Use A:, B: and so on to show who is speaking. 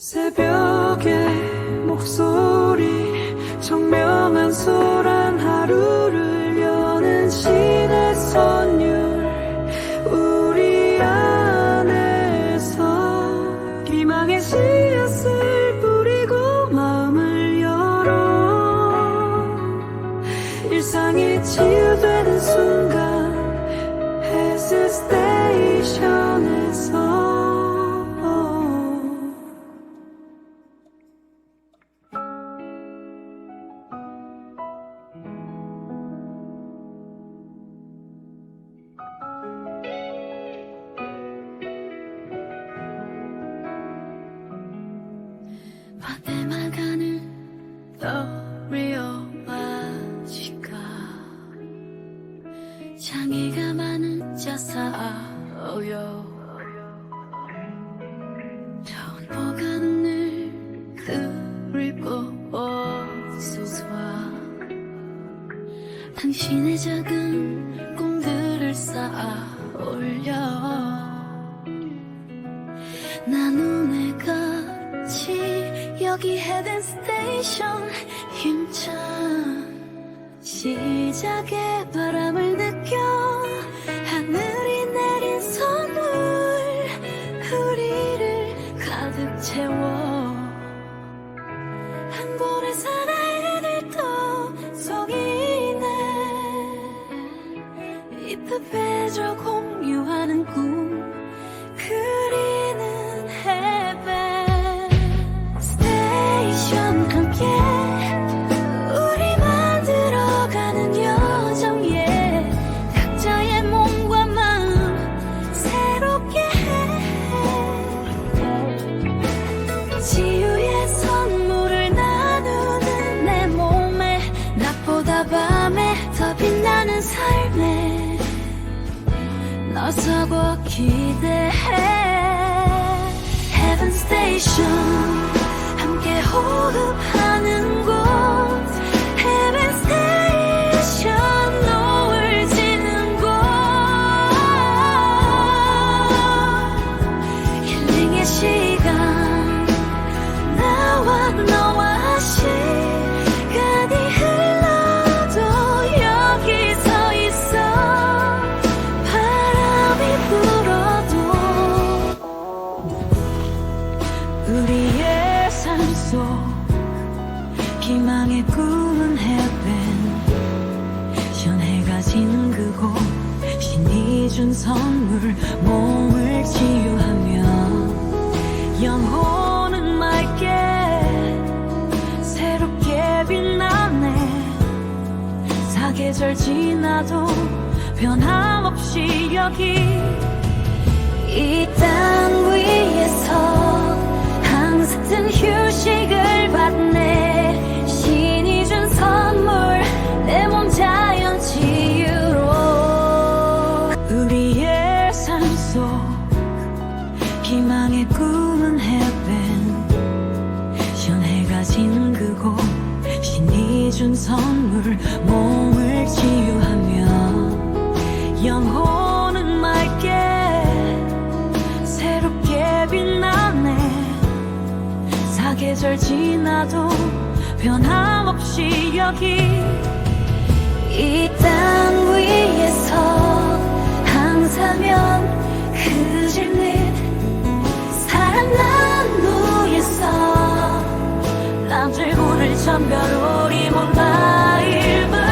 A: 새벽의 목소리 청명한 소란 하루를 여는 신의 선율 우리 안에서 희망의 씨앗을 뿌리고 마음을 열어. 일상이 치유되는 순간 헬스 스테이션 바대마가는 떠리어와지가 장애가 많은 자사어요 좋은 보가는 늘 그리고 나눈의 같이 여기 헤든 스테이션 힘찬 시작의 바람을 느껴 나서고 기대해. Heaven Station 함께 호흡하는 곳 우리의 삶 속 희망의 꿈은 해변. 시원해가 지는 그곳 신이 준 선물 몸을 치유하며 영혼은 맑게 새롭게 빛나네. 사계절 지나도 변함없이 여기 이땅 희망의 꿈은 해변. 시원해가 지는 그곳 신이 준 선물 몸을 치유하며 영혼은 맑게 새롭게 빛나네. 사계절 지나도 변함없이 여기 이 땅 위에서 우릴 참별 우리 못 나일 뿐